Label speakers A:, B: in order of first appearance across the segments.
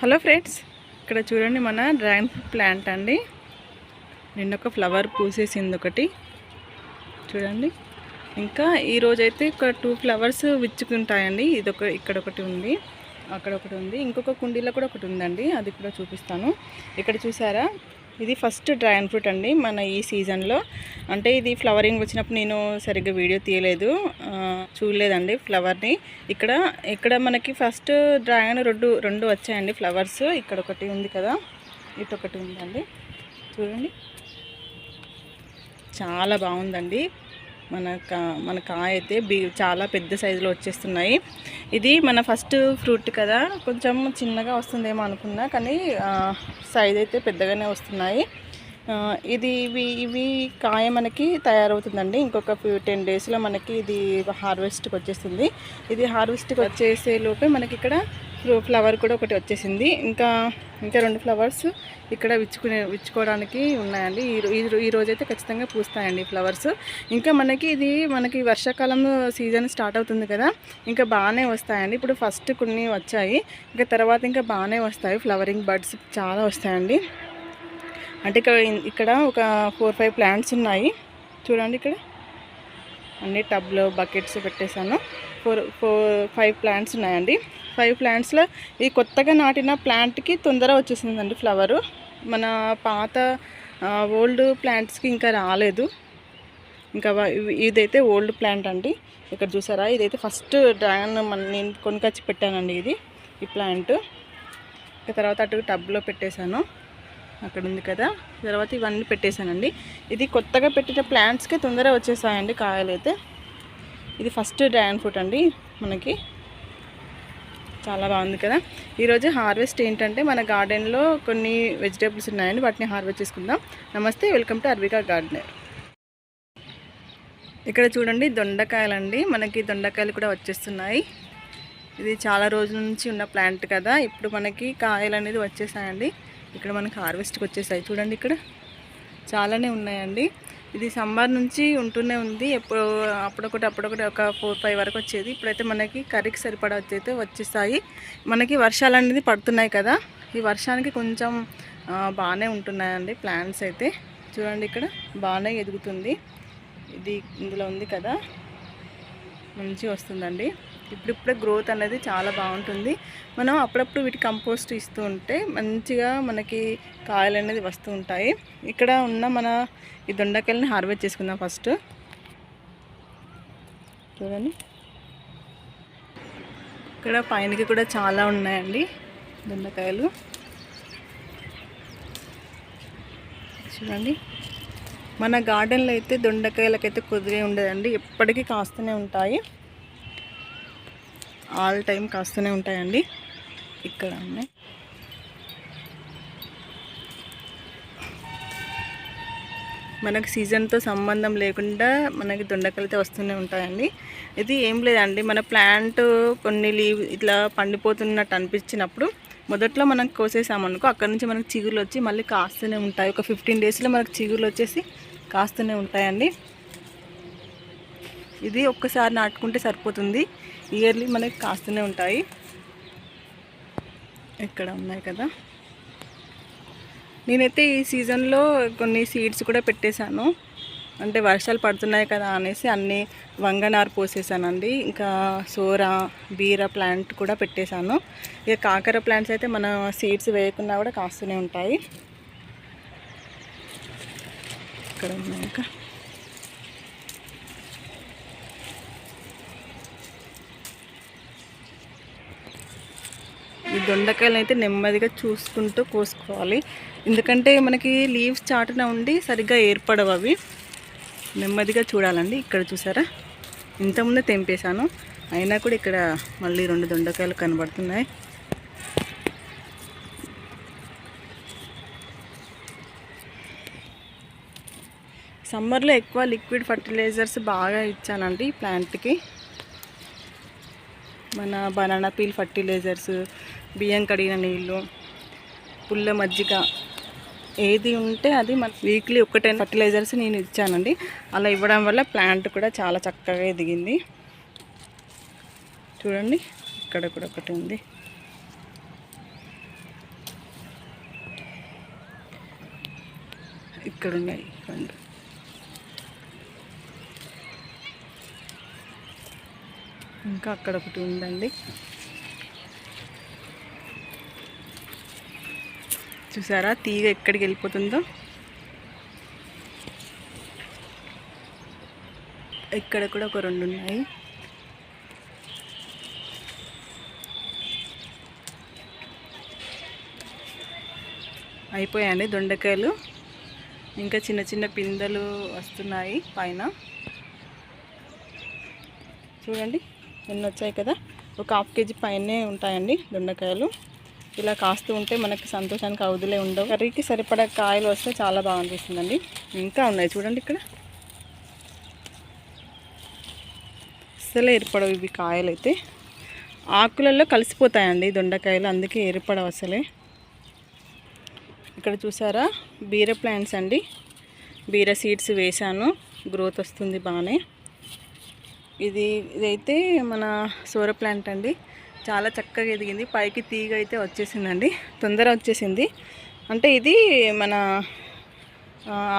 A: Hello friends ఇక్కడ చూడండి మన డ్రాగన్ ఫ్రూట్ ప్లాంట్ అండి. నిన్న ఒక ఫ్లవర్ పూసేసింది ఒకటి. చూడండి. ఇంకా ఈరోజు అయితే ఒక టూ ఫ్లవర్స్ విచ్చుకుంటాయండి. ఇదొక ఇక్కడ ఒకటి ఉంది అక్కడ ఒకటి ఉంది. ఇంకొక కుండీలో కూడా ఒకటి ఉందండి అది కూడా చూపిస్తాను. ఇక్కడ చూసారా? ఇది ఫస్ట్ డ్రాగన్ ఫ్రూట్ అండి మన ఈ సీజన్లో. అంటే ఇది ఫ్లవరింగ్ వచ్చినప్పుడు నేను సరిగ్గా వీడియో తీయలేదు. చూడలేదండి ఫ్లవర్ని. ఇక్కడ ఇక్కడ మనకి ఫస్ట్ డ్రాగన్ రెండు రెండు వచ్చాయండి ఫ్లవర్స్. ఇక్కడ ఒకటి ఉంది కదా. ఇటు ఒకటి ఉందండి. చూడండి. చాలా బాగుందండి. మన కా మన కాయ అయితే బీ చాలా పెద్ద సైజులో వచ్చేస్తున్నాయి. ఇది మన ఫస్ట్ ఫ్రూట్ కదా కొంచెం చిన్నగా వస్తుందేమో అనుకున్నా కానీ సైజ్ అయితే పెద్దగానే వస్తున్నాయి. ఇది ఇవి ఇవి కాయ మనకి తయారవుతుందండి. ఇంకొక ఫ్యూ టెన్ డేస్లో మనకి ఇది హార్వెస్ట్కి వచ్చేస్తుంది. ఇది హార్వెస్ట్కి వచ్చేసే లోపే మనకి ఇక్కడ ఫ్లవర్ కూడా ఒకటి వచ్చేసింది. ఇంకా ఇంకా రెండు ఫ్లవర్స్ ఇక్కడ విచ్చుకునే విచ్చుకోవడానికి ఉన్నాయండి. ఈ రో- ఈ ఖచ్చితంగా పూస్తాయండి ఫ్లవర్స్. ఇంకా మనకి ఇది మనకి వర్షాకాలం సీజన్ స్టార్ట్ అవుతుంది కదా ఇంకా బాగానే వస్తాయండి. ఇప్పుడు ఫస్ట్ కొన్ని వచ్చాయి. ఇంకా తర్వాత ఇంకా బాగానే వస్తాయి. ఫ్లవరింగ్ బర్డ్స్ చాలా వస్తాయండి. అంటే ఇక్కడ ఇక్కడ ఒక ఫోర్ ఫైవ్ ప్లాంట్స్ ఉన్నాయి. చూడండి ఇక్కడ. అన్ని టబ్లో బకెట్స్ పెట్టేశాను. ఫోర్ ఫోర్ ఫైవ్ ప్లాంట్స్ ఉన్నాయండి. ఫైవ్ ప్లాంట్స్లో ఈ కొత్తగా నాటిన ప్లాంట్కి తొందర వచ్చేసిందండి ఫ్లవరు. మన పాత ఓల్డ్ ప్లాంట్స్కి ఇంకా రాలేదు. ఇంకా ఇదైతే ఓల్డ్ ప్లాంట్ అండి. ఇక్కడ చూసారా? ఇదైతే ఫస్ట్ డ్రాగన్ మన నేను కొనుకొచ్చి పెట్టానండి ఇది ఈ ప్లాంట్. ఇంకా తర్వాత అటు టబ్లో పెట్టేశాను. అక్కడ ఉంది కదా. తర్వాత ఇవన్నీ పెట్టేశానండి. ఇది కొత్తగా పెట్టిన ప్లాంట్స్కే తొందరగా వచ్చేసాయండి కాయలు అయితే ఇది ఫస్ట్ డ్రాగన్ ఫ్రూట్ అండి మనకి. చాలా బాగుంది కదా. ఈరోజు హార్వెస్ట్ ఏంటంటే మన గార్డెన్లో కొన్ని వెజిటేబుల్స్ ఉన్నాయండి. వాటిని హార్వెస్ట్ చేసుకుందాం. నమస్తే వెల్కమ్ టు అర్వికా గార్డెనర్ ఇక్కడ చూడండి దొండకాయలండి. మనకి దొండకాయలు కూడా వచ్చేస్తున్నాయి. ఇది చాలా రోజుల నుంచి ఉన్న ప్లాంట్ కదా. ఇప్పుడు మనకి కాయలు అనేది వచ్చేసాయండి. ఇక్కడ మనకి హార్వెస్ట్కి వచ్చేసాయి. చూడండి ఇక్కడ. చాలానే ఉన్నాయండి. ఇది సమ్మర్ నుంచి ఉంటూనే ఉంది. ఎప్పుడు అప్పుడొకటి అప్పుడొకటి ఒక ఫోర్ ఫైవ్ వరకు వచ్చేది. ఇప్పుడైతే మనకి కర్రీకి సరిపడా వచ్చైతే వచ్చేస్తాయి మనకి వర్షాలు అనేది పడుతున్నాయి కదా. ఈ వర్షానికి కొంచెం బాగానే ఉంటున్నాయండి ప్లాంట్స్ అయితే. చూడండి ఇక్కడ బాగానే ఎదుగుతుంది. ఇది ఇందులో ఉంది కదా. మంచిగా వస్తుందండి. ఇప్పుడిప్పుడే గ్రోత్ అనేది చాలా బాగుంటుంది. మనం అప్పుడప్పుడు వీటి కంపోస్ట్ ఇస్తూ ఉంటే మంచిగా మనకి కాయలు అనేది వస్తూ ఉంటాయి. ఇక్కడ ఉన్న మన ఈ దొండకాయలని హార్వెస్ట్ చేసుకుందాం ఫస్ట్ చూడండి. ఇక్కడ పైనకి కూడా చాలా ఉన్నాయండి దొండకాయలు. చూడండి. మన గార్డెన్లో అయితే దొండకాయలకైతే కుదిరే ఉండదండి. ఎప్పటికీ కాస్తూనే ఉంటాయి. ఆల్ టైం కాస్తూనే ఉంటాయండి. ఇక్కడ ఉన్నాయి. మనకు సీజన్తో సంబంధం లేకుండా మనకి దొండకాయలతో వస్తూనే ఉంటాయండి. ఇది ఏం లేదండి. మన ప్లాంట్ కొన్ని లీవ్ ఇట్లా పండిపోతున్నట్టు అనిపించినప్పుడు మొదట్లో మనం కోసేసామనుకో అక్కడ నుంచి మనకు చిగురులు వచ్చి మళ్ళీ కాస్తూనే ఉంటాయి. ఒక ఫిఫ్టీన్ డేస్లో మనకు చిగురులు వచ్చేసి కాస్తూనే ఉంటాయండి. ఇది ఒక్కసారి నాటుకుంటే సరిపోతుంది. ఇయర్లీ మనకి కాస్తూనే ఉంటాయి. ఇక్కడ ఉన్నాయి కదా. నేనైతే ఈ సీజన్లో కొన్ని సీడ్స్ కూడా పెట్టేశాను. అంటే వర్షాలు పడుతున్నాయి కదా అనేసి అన్నీ వంగనారు పోసేసానండి. ఇంకా సోరా బీర ప్లాంట్ కూడా పెట్టేశాను. ఇక కాకర ప్లాంట్స్ అయితే మన సీడ్స్ వేయకుండా కూడా కాస్తూనే ఉంటాయి. ఇక్కడ ఉన్నాయి ఇంకా ఈ దొండకాయలు అయితే నెమ్మదిగా చూసుకుంటూ కోసుకోవాలి. ఎందుకంటే మనకి లీవ్స్ చాటున ఉండి సరిగ్గా ఏర్పడవు అవి. నెమ్మదిగా చూడాలండి. ఇక్కడ చూసారా? ఇంతకుముందే తెంపేశాను. అయినా కూడా ఇక్కడ మళ్ళీ రెండు దొండకాయలు కనబడుతున్నాయి. సమ్మర్లో ఎక్కువ లిక్విడ్ ఫర్టిలైజర్స్ బాగా ఇచ్చానండి ఈ ప్లాంట్కి. మన బనానా పీల్ ఫర్టిలైజర్స్ బియ్యం కడిగిన నీళ్ళు పుల్ల మజ్జిగ ఏది ఉంటే అది మన వీక్లీ ఒకటైన ఫర్టిలైజర్స్ నేను ఇచ్చానండి. అలా ఇవ్వడం వల్ల ప్లాంట్ కూడా చాలా చక్కగా ఎదిగింది. చూడండి ఇక్కడ కూడా ఒకటి ఉంది. ఇక్కడ ఉన్నాయి రెండు. ఇంకా అక్కడ ఒకటి ఉందండి. చూసారా తీగ ఎక్కడికి వెళ్ళిపోతుందో? ఇక్కడ కూడా ఒక రెండు ఉన్నాయి. అయిపోయాయండి దొండకాయలు. ఇంకా చిన్న చిన్న పిందెలు వస్తున్నాయి పైన. చూడండి. ఎన్ని వచ్చాయి కదా? ఒక హాఫ్ కేజీ పైనే ఉంటాయండి దొండకాయలు. ఇలా కాస్తూ ఉంటే మనకి సంతోషానికి అవధులే ఉండవు. కర్రీకి సరిపడా కాయలు వస్తే చాలా బాగా అనిపిస్తుందండి. ఇంకా ఉన్నాయి చూడండి ఇక్కడ. అసలే ఏర్పడవు ఇవి కాయలు అయితే ఆకులలో కలిసిపోతాయండి దొండకాయలు అందుకే ఏర్పడవు అసలే ఇక్కడ చూసారా? బీర ప్లాంట్స్ అండి. బీర సీడ్స్ వేశాను. గ్రోత్ వస్తుంది బాగానే. ఇది ఇదైతే మన సోర ప్లాంట్ అండి. చాలా చక్కగా ఎదిగింది. పైకి తీగ అయితే వచ్చేసిందండి. తొందర వచ్చేసింది. అంటే ఇది మన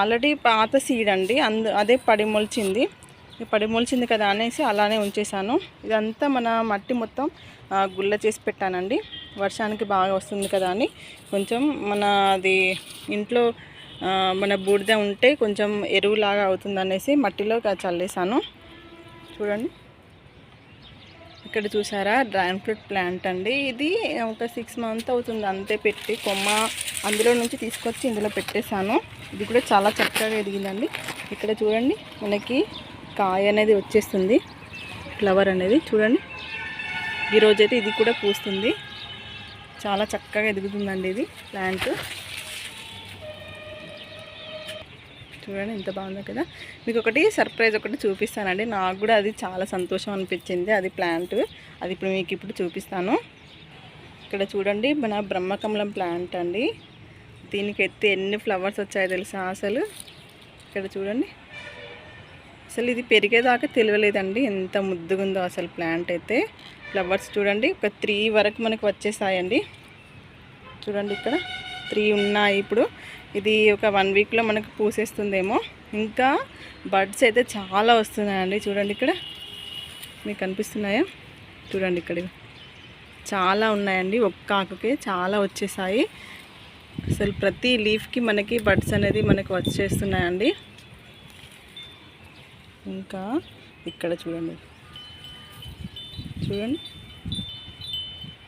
A: ఆల్రెడీ పాత సీడ్ అండి. అందు అదే పడి మొలిచింది. పడి మొలిచింది కదా అనేసి అలానే ఉంచేసాను. ఇదంతా మన మట్టి మొత్తం గుల్ల చేసి పెట్టానండి. వర్షానికి బాగా వస్తుంది కదా అని. కొంచెం మన అది ఇంట్లో మన బూడిద ఉంటే కొంచెం ఎరువులాగా అవుతుంది అనేసి మట్టిలో చల్లేసాను. చూడండి. ఇక్కడ చూసారా? డ్రాగన్ ఫ్రూట్ ప్లాంట్ అండి. ఇది ఒక సిక్స్ మంత్ అవుతుంది అంతే పెట్టి కొమ్మ అందులో నుంచి తీసుకొచ్చి ఇందులో పెట్టేశాను. ఇది కూడా చాలా చక్కగా ఎదిగిందండి. ఇక్కడ చూడండి మనకి కాయ అనేది వచ్చేస్తుంది. ఫ్లవర్ అనేది చూడండి. ఈరోజైతే ఇది కూడా పూస్తుంది. చాలా చక్కగా ఎదుగుతుందండి ఇది ప్లాంట్. చూడండి ఎంత బాగుందో కదా. మీకు ఒకటి సర్ప్రైజ్ ఒకటి చూపిస్తానండి. నాకు కూడా అది చాలా సంతోషం అనిపించింది. అది ప్లాంట్. అది ఇప్పుడు మీకు ఇప్పుడు చూపిస్తాను. ఇక్కడ చూడండి మన బ్రహ్మకమలం ప్లాంట్ అండి. దీనికి ఎత్తి ఎన్ని ఫ్లవర్స్ వచ్చాయో తెలుసా అసలు? ఇక్కడ చూడండి. అసలు ఇది పెరిగేదాకా తెలియలేదండి. ఎంత ముద్దుగుందో అసలు ప్లాంట్ అయితే. ఫ్లవర్స్ చూడండి ఒక త్రీ వరకు మనకు వచ్చేసాయండి. చూడండి ఇక్కడ. త్రీ ఉన్నాయి ఇప్పుడు. ఇది ఒక వన్ వీక్లో మనకు పూసేస్తుందేమో. ఇంకా బర్డ్స్ అయితే చాలా వస్తున్నాయండి. చూడండి ఇక్కడ. మీకు కనిపిస్తున్నాయా చూడండి ఇక్కడ చాలా ఉన్నాయండి. ఒక్క ఆకుకే చాలా వచ్చేసాయి. అసలు ప్రతి లీఫ్కి మనకి బర్డ్స్ అనేది మనకు వచ్చేస్తున్నాయండి. ఇంకా ఇక్కడ చూడండి. చూడండి.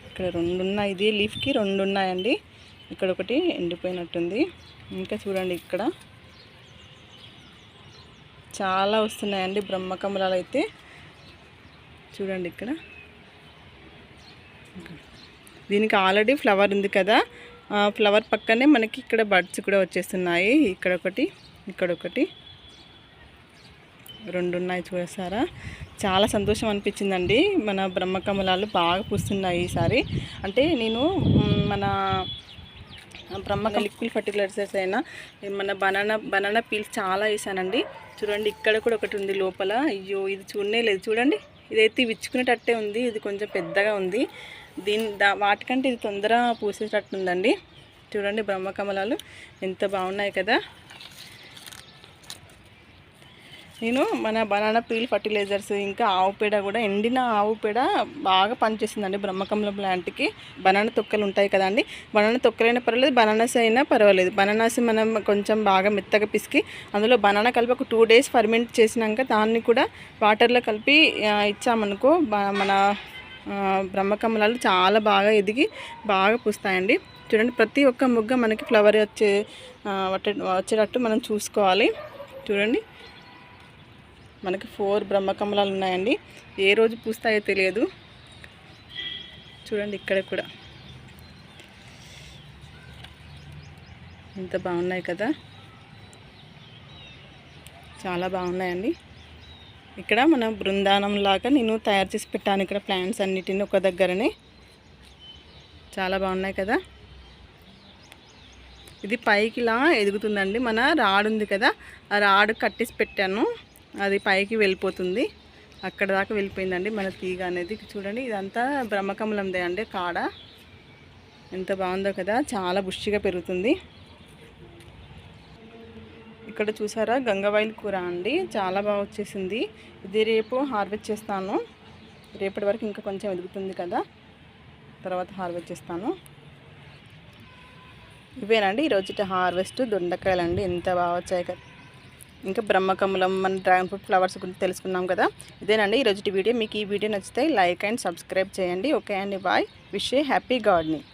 A: ఇక్కడ రెండు ఉన్నాయి. ఇది లీఫ్కి రెండు ఉన్నాయండి. ఇక్కడ ఒకటి ఎండిపోయినట్టుంది. ఇంకా చూడండి ఇక్కడ. చాలా వస్తున్నాయండి బ్రహ్మకమలాలు అయితే చూడండి ఇక్కడ. దీనికి ఆల్రెడీ ఫ్లవర్ ఉంది కదా. ఫ్లవర్ పక్కనే మనకి ఇక్కడ బర్డ్స్ కూడా వచ్చేస్తున్నాయి. ఇక్కడ ఒకటి ఇక్కడ ఒకటి రెండు ఉన్నాయి చూసారా చాలా సంతోషం అనిపించిందండి. మన బ్రహ్మకమలాలు బాగా పూస్తున్నాయి ఈసారి. అంటే నేను మన బ్రహ్మక లిక్విడ్ ఫర్టిలైజర్స్ అయినా మన బనానా బనానా పీల్స్ చాలా వేసానండి. చూడండి ఇక్కడ కూడా ఒకటి ఉంది లోపల. అయ్యో ఇది చూడనే లేదు. చూడండి ఇదైతే విచ్చుకునేటట్టే ఉంది. ఇది కొంచెం పెద్దగా ఉంది. దీని దా వాటికంటే ఇది తొందర పూసేటట్టుందండి చూడండి బ్రహ్మకమలాలు ఎంత బాగున్నాయి కదా. నేను మన బనానా పీల్ ఫర్టిలైజర్స్ ఇంకా ఆవు పేడ కూడా ఎండిన ఆవు పేడ బాగా పనిచేస్తుందండి బ్రహ్మకంల ప్లాంట్కి. బనానా తొక్కలు ఉంటాయి కదండి బనానా తొక్కలైనా పర్వాలేదు బనానాస్ అయినా పర్వాలేదు. బనానాస్ మనం కొంచెం బాగా మెత్తగా పిసికి అందులో బనానా కలిపి ఒక టూ డేస్ ఫర్మెంట్ చేసినాక దాన్ని కూడా వాటర్లో కలిపి ఇచ్చామనుకో మన బ్రహ్మకమలాలు చాలా బాగా ఎదిగి బాగా పూస్తాయండి. చూడండి ప్రతి ఒక్క ముగ్గ మనకి ఫ్లవర్ వచ్చే వచ్చేటట్టు మనం చూసుకోవాలి. చూడండి. మనకి ఫోర్ బ్రహ్మకమలాలు ఉన్నాయండి. ఏ రోజు పూస్తాయో తెలియదు. చూడండి ఇక్కడ కూడా. ఇంత బాగున్నాయి కదా. చాలా బాగున్నాయండి. ఇక్కడ మన బృందానం లాగా నేను తయారు చేసి పెట్టాను ఇక్కడ ప్లాంట్స్ అన్నిటిని ఒక దగ్గరనే. చాలా బాగున్నాయి కదా. ఇది పైకిలా ఎదుగుతుందండి. మన రాడు ఉంది కదా. ఆ రాడు కట్టేసి పెట్టాను. అది పైకి వెళ్ళిపోతుంది. అక్కడ దాకా వెళ్ళిపోయిందండి. మన తీగ అనేది చూడండి. ఇదంతా బ్రహ్మకమలందే అండి కాడ. ఎంత బాగుందో కదా. చాలా బుష్టిగా పెరుగుతుంది. ఇక్కడ చూసారా? గంగవాయిల్ కూర అండి. చాలా బాగా వచ్చేసింది. ఇది రేపు హార్వెస్ట్ చేస్తాను. రేపటి వరకు ఇంకా కొంచెం ఎదుగుతుంది కదా. తర్వాత హార్వెస్ట్ చేస్తాను. ఇవేనండి. ఈరోజు హార్వెస్ట్ దొండకాయలు అండి ఎంత బాగా వచ్చాయి కదా. ఇంకా బ్రహ్మకమలం మన డ్రాగన్ ఫ్రూట్ ఫ్లవర్స్ గురించి తెలుసుకున్నాం కదా. ఇదేనండి ఈరోజు వీడియో. మీకు ఈ వీడియో నచ్చితే లైక్ అండ్ సబ్స్క్రైబ్ చేయండి. ఓకే అండి బాయ్. Wish happy gardening